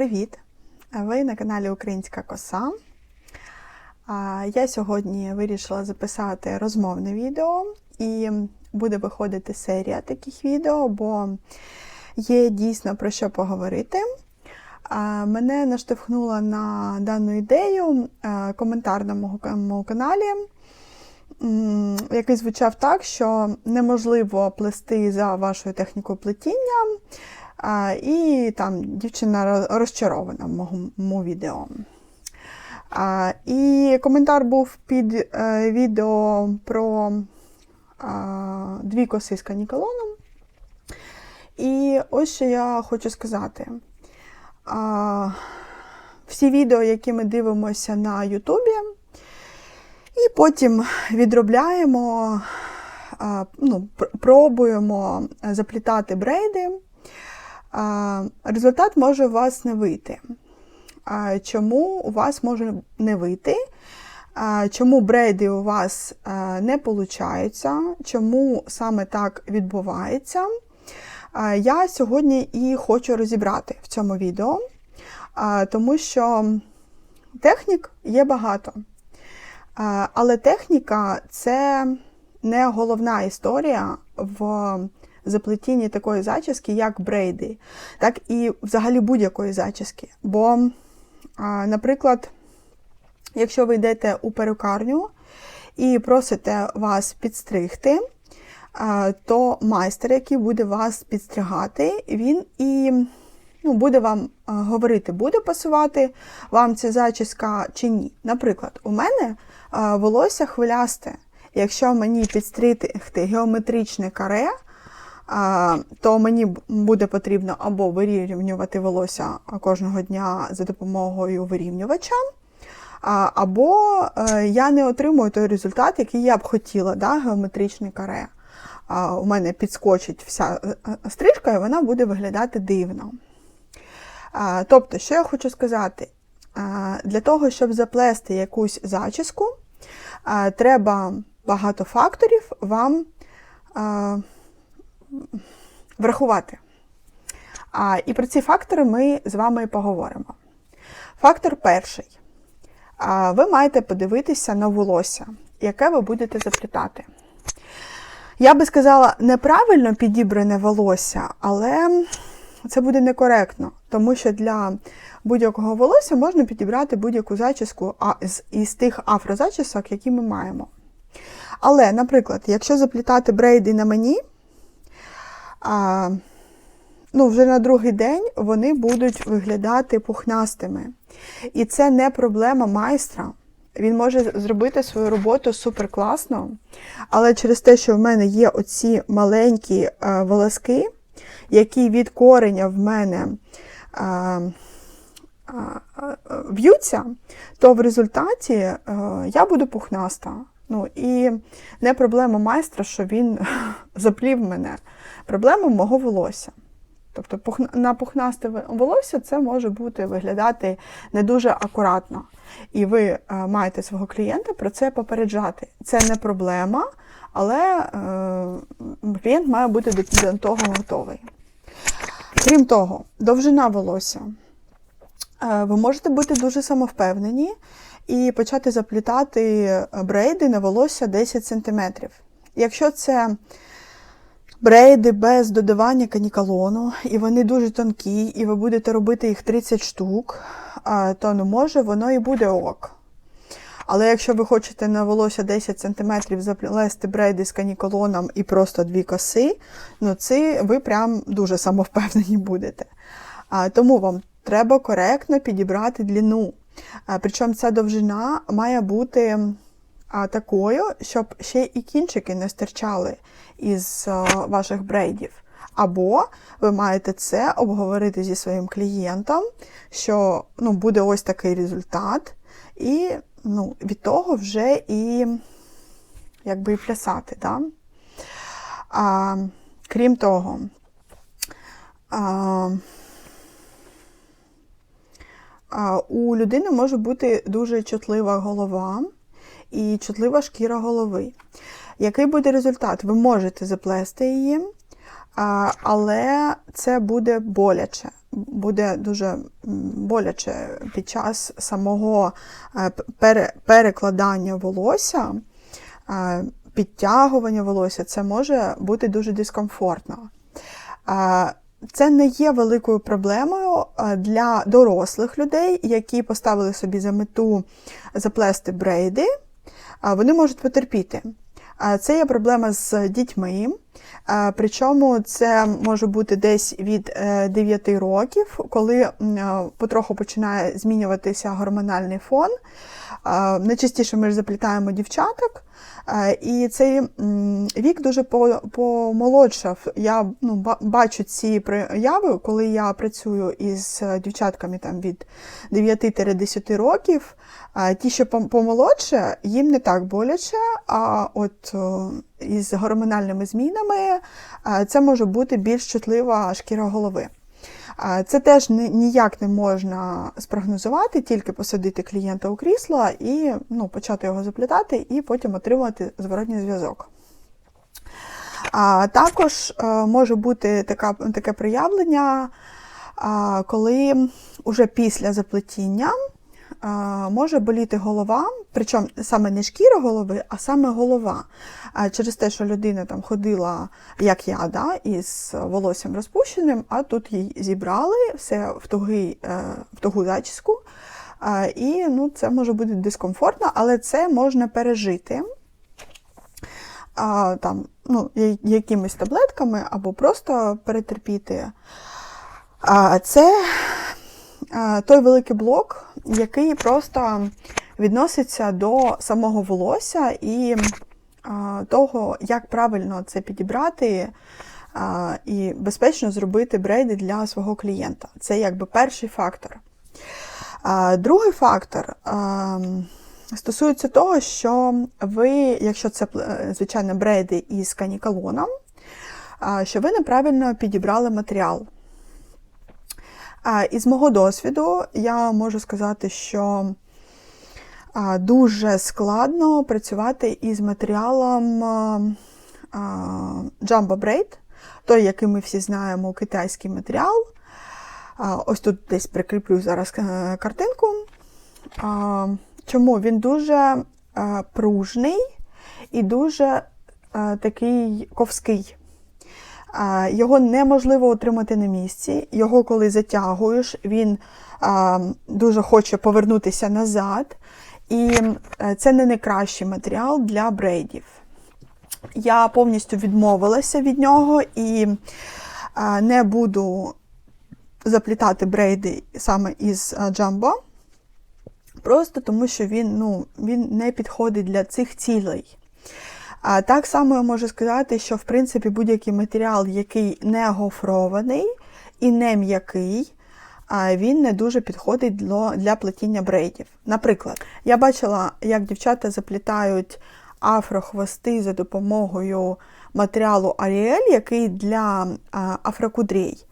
Привіт! Ви на каналі Українська Коса. Я сьогодні вирішила записати розмовне відео, і буде виходити серія таких відео, бо є дійсно про що поговорити. Мене наштовхнула на дану ідею е, коментар на моєму каналі, який звучав так, що неможливо плести за вашою технікою плетіння. А, І там дівчина розчарована в моєму відео. А, І коментар був під е, відео про а, дві коси з канікалоном. І ось що я хочу сказати. А, Всі відео, які ми дивимося на Ютубі, і потім відробляємо, а, ну, пробуємо заплітати брейди. Результат може у вас не вийти. Чому у вас може не вийти? Чому брейди у вас не получаються? Чому саме так відбувається? Я сьогодні і хочу розібрати в цьому відео, тому що технік є багато. Але техніка це не головна історія в заплетінні такої зачіски, як брейди, так і взагалі будь-якої зачіски. Бо, наприклад, якщо ви йдете у перукарню і просите вас підстригти, то майстер, який буде вас підстригати, він і ну, буде вам говорити, буде пасувати вам ця зачіска чи ні. Наприклад, у мене волосся хвилясте. Якщо мені підстригти геометричне каре, то мені буде потрібно або вирівнювати волосся кожного дня за допомогою вирівнювача, або е, я не отримую той результат, який я б хотіла, да, геометричне каре. У мене підскочить вся е, е, стрижка, і вона буде виглядати дивно. Тобто, що я хочу сказати? Для того, щоб заплести якусь зачіску, треба багато факторів вам врахувати. А, І про ці фактори ми з вами і поговоримо. Фактор перший. А, Ви маєте подивитися на волосся, яке ви будете заплітати. Я би сказала, неправильно підібране волосся, але це буде некоректно, тому що для будь-якого волосся можна підібрати будь-яку зачіску із тих афрозачісок, які ми маємо. Але, наприклад, якщо заплітати брейди на мені, а, ну, вже на другий день вони будуть виглядати пухнастими. І це не проблема майстра. Він може зробити свою роботу супер класно, але через те, що в мене є оці маленькі е, волоски, які від кореня в мене е, е, е, в'ються, то в результаті е, я буду пухнаста. Ну і не проблема майстра, що він заплів мене. Проблема мого волосся. Тобто на пухнасте волосся це може бути виглядати не дуже акуратно. І ви е, маєте свого клієнта про це попереджати. Це не проблема, але е, клієнт має бути до, до того готовий. Крім того, довжина волосся. Е, Ви можете бути дуже самовпевнені і почати заплітати брейди на волосся 10 см. Якщо це брейди без додавання канікалону, і вони дуже тонкі, і ви будете робити їх 30 штук, то ну, може воно і буде ок. Але якщо ви хочете на волосся 10 см заплести брейди з канікалоном і просто дві коси, ну це ви прям дуже самовпевнені будете. А, тому вам треба коректно підібрати длину. А, причому ця довжина має бути а, такою, щоб ще і кінчики не стирчали із а, ваших брейдів. Або ви маєте це обговорити зі своїм клієнтом, що ну, буде ось такий результат, і ну, від того вже і якби і плясати. Да? А, крім того, а, у людини може бути дуже чутлива голова і чутлива шкіра голови. Який буде результат? Ви можете заплести її, але це буде боляче. Буде дуже боляче під час самого е, перекладання волосся, е, підтягування волосся. Це може бути дуже дискомфортно. Це не є великою проблемою е, для дорослих людей, які поставили собі за мету заплести брейди. Вони можуть потерпіти. Це є проблема з дітьми, причому це може бути десь від е, 9 років, коли е, потроху починає змінюватися гормональний фон. Найчастіше ми ж заплітаємо дівчаток, і цей вік дуже по- помолодшав. Я ну, бачу ці прояви, коли я працюю із е, дівчатками там, від 9-10 років. Ті, що пом- помолодше, їм не так боляче, а от із гормональними змінами це може бути більш чутлива шкіра голови. Це теж ніяк не можна спрогнозувати, тільки посадити клієнта у крісло і ну, почати його заплітати, і потім отримувати зворотній зв'язок. А також е, може бути така, таке проявлення, коли уже після заплетіння може боліти голова, причому саме не шкіра голови, а саме голова. Через те, що людина там ходила, як я, да, із волоссям розпущеним, а тут їй зібрали все в, тугий, е, в тугу зачіску. І ну, це може бути дискомфортно, але це можна пережити там, ну, якимись таблетками або просто перетерпіти. Це той великий блок, який просто відноситься до самого волосся і того, як правильно це підібрати і безпечно зробити брейди для свого клієнта. Це якби перший фактор. Другий фактор стосується того, що ви, якщо це е, звичайно брейди із канікалоном, що ви неправильно підібрали матеріал. Із мого досвіду я можу сказати, що дуже складно працювати із матеріалом Jumbo Braid, той, який ми всі знаємо, китайський матеріал. Ось тут десь прикріплю зараз е, картинку. Чому? Він дуже е, пружний і дуже е, такий ковський. Його неможливо отримати на місці. Його, коли затягуєш, він дуже хоче повернутися назад. І е, це не найкращий матеріал для брейдів. Я повністю відмовилася від нього і не буду заплітати брейди саме із Jumbo. Просто тому, що він, ну, він не підходить для цих цілей. А так само я можу сказати, що в принципі будь-який матеріал, який не гофрований і не м'який, він не дуже підходить для, плетіння брейдів. Наприклад, я бачила, як дівчата заплітають афрохвости за допомогою матеріалу Ariel, який для афрокудрій.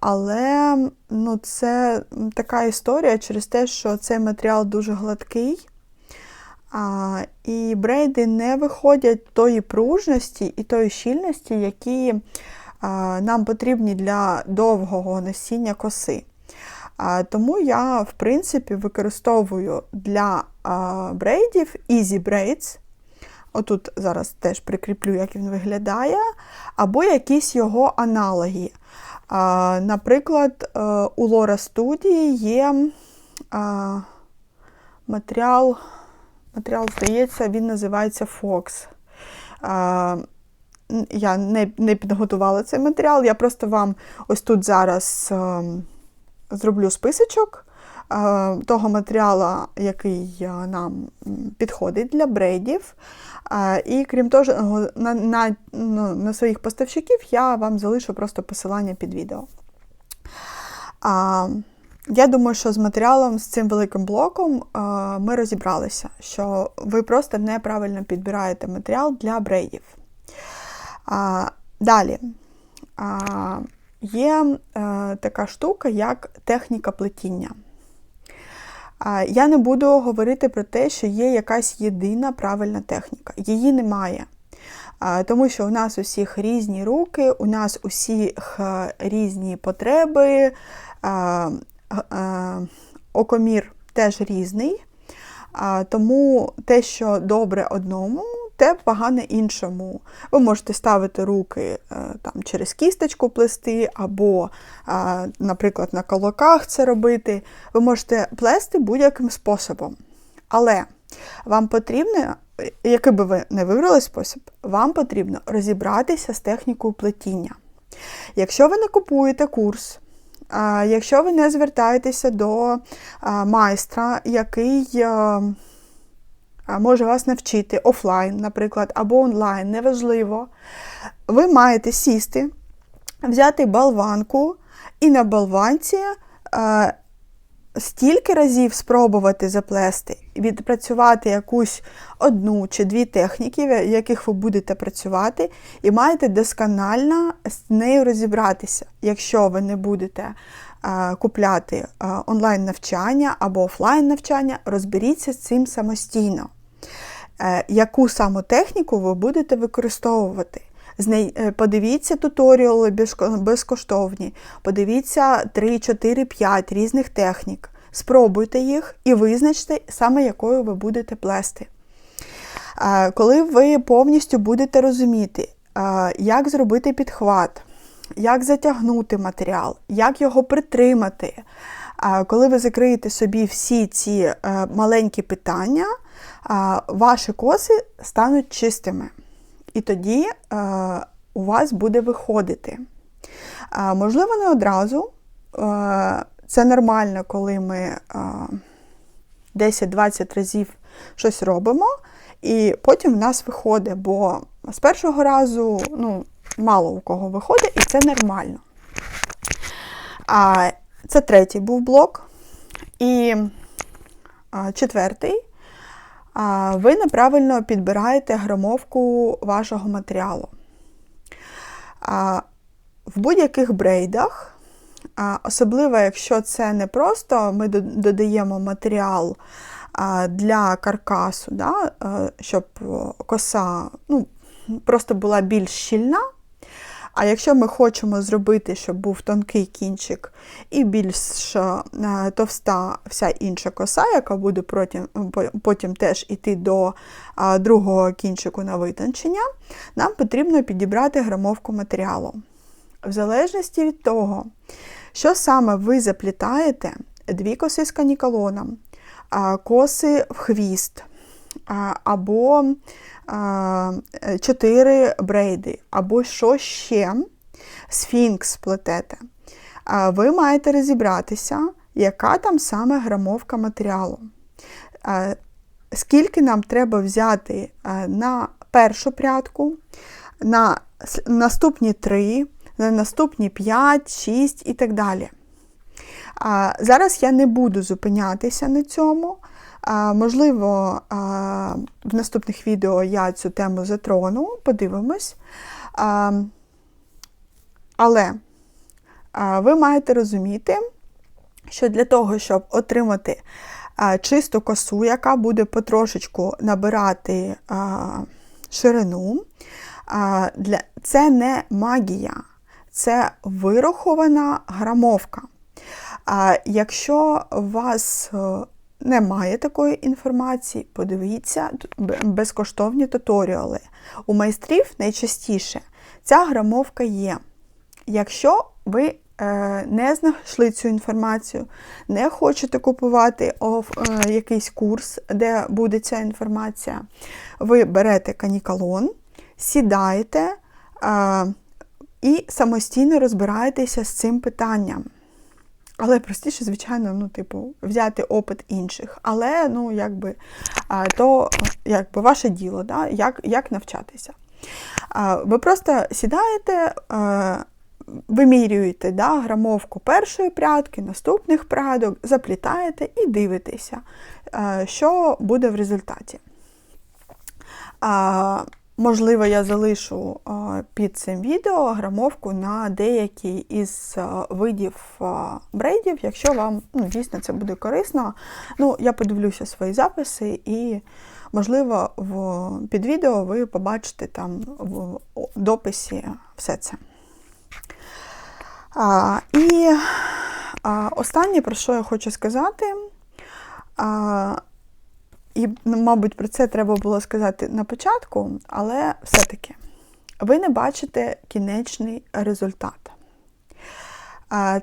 Але ну, це така історія через те, що цей матеріал дуже гладкий. А, І брейди не виходять тої пружності і тої щільності, які а, нам потрібні для довгого носіння коси. А, Тому я, в принципі, використовую для а, брейдів Easy Braids. Отут зараз теж прикріплю, як він виглядає, або якісь його аналоги. А, Наприклад, е, у Laura Studio є а, матеріал. Матеріал, здається, він називається Fox. Я не не підготувала цей матеріал, я просто вам ось тут зараз зроблю списочок того матеріалу, який нам підходить для брейдів. І крім того, на, на, ну, на своїх поставщиків я вам залишу просто посилання під відео. Я думаю, що з матеріалом, з цим великим блоком ми розібралися, що ви просто неправильно підбираєте матеріал для брейдів. Далі є е, така штука, як техніка плетіння. Я не буду говорити про те, що є якась єдина правильна техніка. Її немає. Тому що у нас усіх різні руки, у нас усіх е, різні потреби, окомір теж різний. Тому те, що добре одному, те погане іншому. Ви можете ставити руки е, там, через кісточку плести, або, наприклад, на колоках це робити. Ви можете плести будь-яким способом. Але вам потрібно, який би ви не вибрали спосіб, вам потрібно розібратися з технікою плетіння. Якщо ви не купуєте курс, якщо ви не звертаєтеся до майстра, який може вас навчити офлайн, наприклад, або онлайн, неважливо, ви маєте сісти, взяти болванку і на болванці стільки разів спробувати заплести, відпрацювати якусь одну чи дві техніки, в яких ви будете працювати, і маєте досконально з нею розібратися, якщо ви не будете купляти онлайн-навчання або офлайн навчання, розберіться з цим самостійно. Е, яку саме техніку ви будете використовувати? Е, подивіться туторіали безкоштовні, подивіться 3, 4, 5 різних технік. Спробуйте їх і визначте, саме якою ви будете плести. Коли ви повністю будете розуміти, як зробити підхват, як затягнути матеріал, як його притримати, коли ви закриєте собі всі ці е, маленькі питання, ваші коси стануть чистими. І тоді е, у вас буде виходити. Е, можливо, не одразу. Е, це нормально, коли ми е, 10-20 разів щось робимо, і потім в нас виходить, бо з першого разу ну, мало у кого виходить, і це нормально. Це третій був блок. І четвертий ви неправильно підбираєте грамовку вашого матеріалу. В будь-яких брейдах, особливо, якщо це не просто ми додаємо матеріал для каркасу, да, щоб коса ну, просто була більш щільна. А якщо ми хочемо зробити, щоб був тонкий кінчик і більш е, товста вся інша коса, яка буде потім, потім теж йти до другого кінчику на витончення, нам потрібно підібрати грамовку матеріалу. В залежності від того, що саме ви заплітаєте, дві коси з канікалоном, коси в хвіст, або чотири брейди, або що ще сфінкс плетете. Ви маєте розібратися, яка там саме грамовка матеріалу. Скільки нам треба взяти на першу прядку, на наступні три, на наступні 5, 6 і так далі. Зараз я не буду зупинятися на цьому. Можливо, в наступних відео я цю тему затрону, подивимось. Але ви маєте розуміти, що для того, щоб отримати чисту косу, яка буде потрошечку набирати ширину, це не магія, це вирахована грамовка. Якщо у вас немає такої інформації, подивіться безкоштовні туторіали. У майстрів найчастіше ця грамовка є. Якщо ви е, не знайшли цю інформацію, не хочете купувати е, якийсь курс, де буде ця інформація, ви берете канікалон, сідаєте е, і самостійно розбираєтеся з цим питанням. Але простіше, звичайно, ну, типу, взяти опит інших. Але, ну, якби, то якби ваше діло, да? як як навчатися. Ви просто сідаєте, вимірюєте да, грамовку першої прядки, наступних прядок, заплітаєте і дивитеся, що буде в результаті. Можливо, я залишу під цим відео грамовку на деякі із видів брейдів, якщо вам ну, дійсно це буде корисно. Ну, Я подивлюся свої записи і, Можливо, в, під відео ви побачите там в дописі все це. А, І а, останнє, про що я хочу сказати, а, і, мабуть, про це треба було сказати на початку, але все-таки ви не бачите кінечний результат.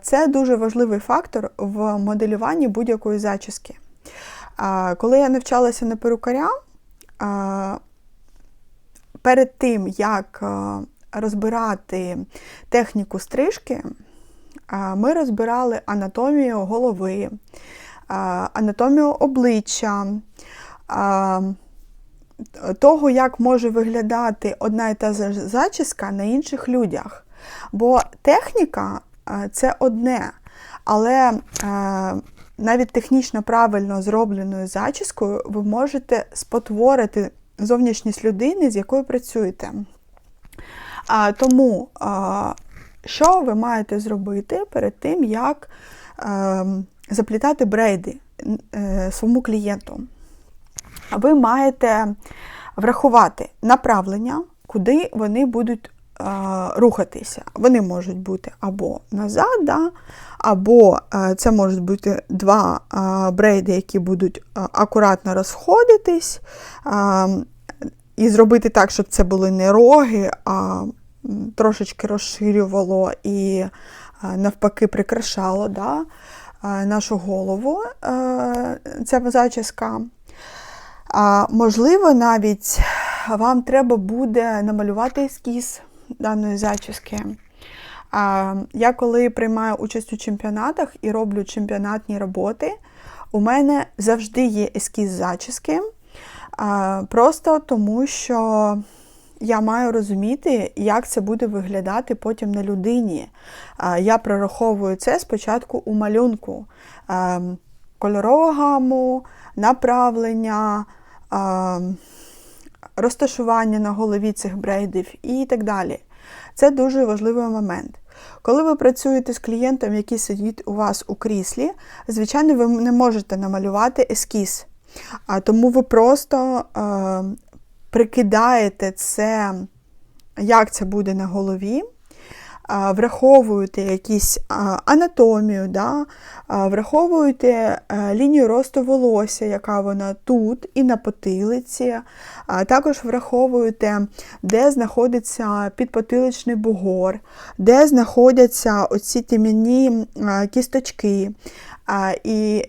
Це дуже важливий фактор в моделюванні будь-якої зачіски. Коли я навчалася на перукаря, перед тим, як розбирати техніку стрижки, ми розбирали анатомію голови, анатомію обличчя, того, як може виглядати одна і та зачіска на інших людях. Бо техніка це одне, але навіть технічно правильно зробленою зачіскою ви можете спотворити зовнішність людини, з якою працюєте. Тому, що ви маєте зробити перед тим, як ем, заплітати брейди е, своєму клієнту? Ви маєте врахувати направлення, куди вони будуть а, рухатися. Вони можуть бути або назад, да, або а, це можуть бути два а, брейди, які будуть акуратно розходитись. І зробити так, щоб це були не роги, а трошечки розширювало і навпаки прикрашало да, нашу голову ця зачіска. Можливо, навіть вам треба буде намалювати ескіз даної зачіски. Я коли приймаю участь у чемпіонатах і роблю чемпіонатні роботи, у мене завжди є ескіз зачіски. Просто тому, що я маю розуміти, як це буде виглядати потім на людині. Я прораховую це спочатку у малюнку, кольорову гаму, направлення, розташування на голові цих брейдів і так далі. Це дуже важливий момент. Коли ви працюєте з клієнтом, який сидить у вас у кріслі, звичайно, ви не можете намалювати ескіз. Тому ви просто е, прикидаєте це, як це буде на голові, враховуєте якісь анатомію, да, враховуєте е, лінію росту волосся, яка вона тут, і на потилиці. Також враховуєте, де знаходиться підпотиличний бугор, де знаходяться оці тім'яні кісточки. І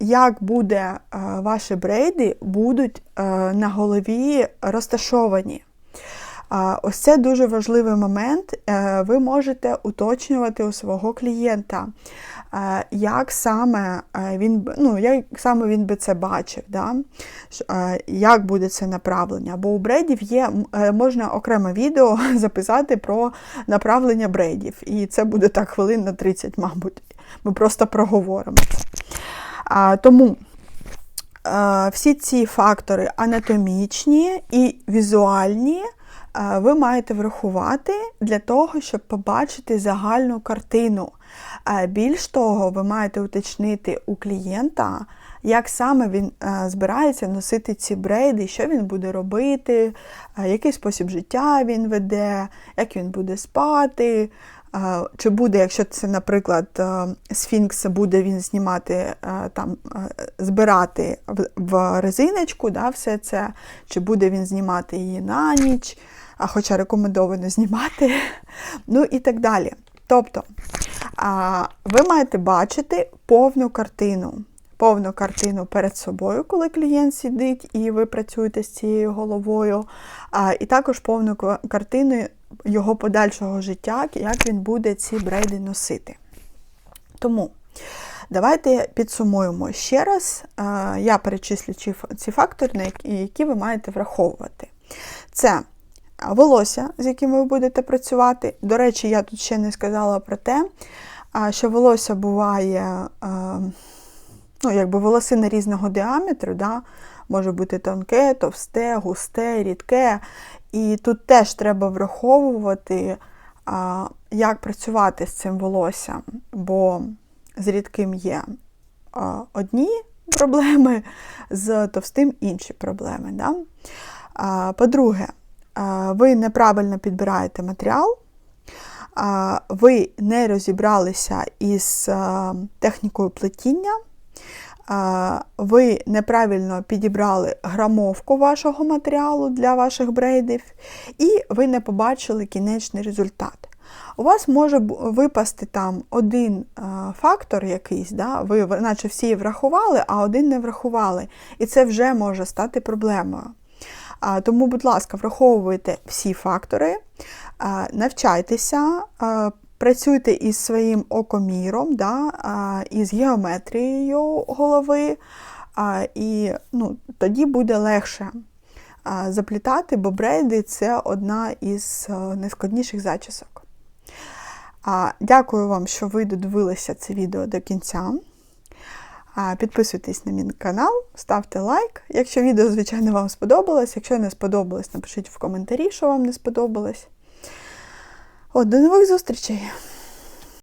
як буде ваші брейди, будуть е, на голові розташовані. Ось це дуже важливий момент. Е, ви можете уточнювати у свого клієнта, як саме він ну, як саме він би це бачив, да? як буде це направлення. Бо у брейдів є, можна окреме відео записати про направлення брейдів. І це буде так хвилин на 30, мабуть. Ми просто проговоримо. Тому всі ці фактори анатомічні і візуальні ви маєте врахувати для того, щоб побачити загальну картину. Більш того, ви маєте уточнити у клієнта, як саме він збирається носити ці брейди, що він буде робити, який спосіб життя він веде, як він буде спати, чи буде, якщо це, наприклад, е, Сфінкс, буде він знімати, е, там, е, збирати в резиночку, да, все це, чи буде він знімати її на ніч, хоча рекомендовано знімати, ну і так далі. Тобто ви маєте бачити повну картину. Повну картину перед собою, коли клієнт сидить і ви працюєте з цією головою, і також повну картину його подальшого життя, як він буде ці брейди носити. Тому давайте підсумуємо ще раз. Я перечислю ці фактори, які ви маєте враховувати. Це волосся, з яким ви будете працювати. До речі, я тут ще не сказала про те, що волосся буває, ну, якби волосини різного діаметру, да? може бути тонке, товсте, густе, рідке. І тут теж треба враховувати, як працювати з цим волоссям, бо з рідким є одні проблеми, з товстим інші проблеми. Да? По-друге, ви неправильно підбираєте матеріал, ви не розібралися із технікою плетіння, ви неправильно підібрали грамовку вашого матеріалу для ваших брейдів, і ви не побачили кінечний результат. У вас може випасти там один е, фактор якийсь, да? ви наче всі врахували, а один не врахували. І це вже може стати проблемою. Тому, будь ласка, враховуйте всі фактори, навчайтеся, працюйте із своїм окоміром, да, із геометрією голови, і ну, тоді буде легше заплітати, бо брейди це одна із е, найскладніших зачісок. Дякую вам, що ви додивилися це відео до кінця. Підписуйтесь на мій канал, ставте лайк. Якщо відео, звичайно, вам сподобалось. Якщо не сподобалось, напишіть в коментарі, що вам не сподобалось. От, до нових зустрічей!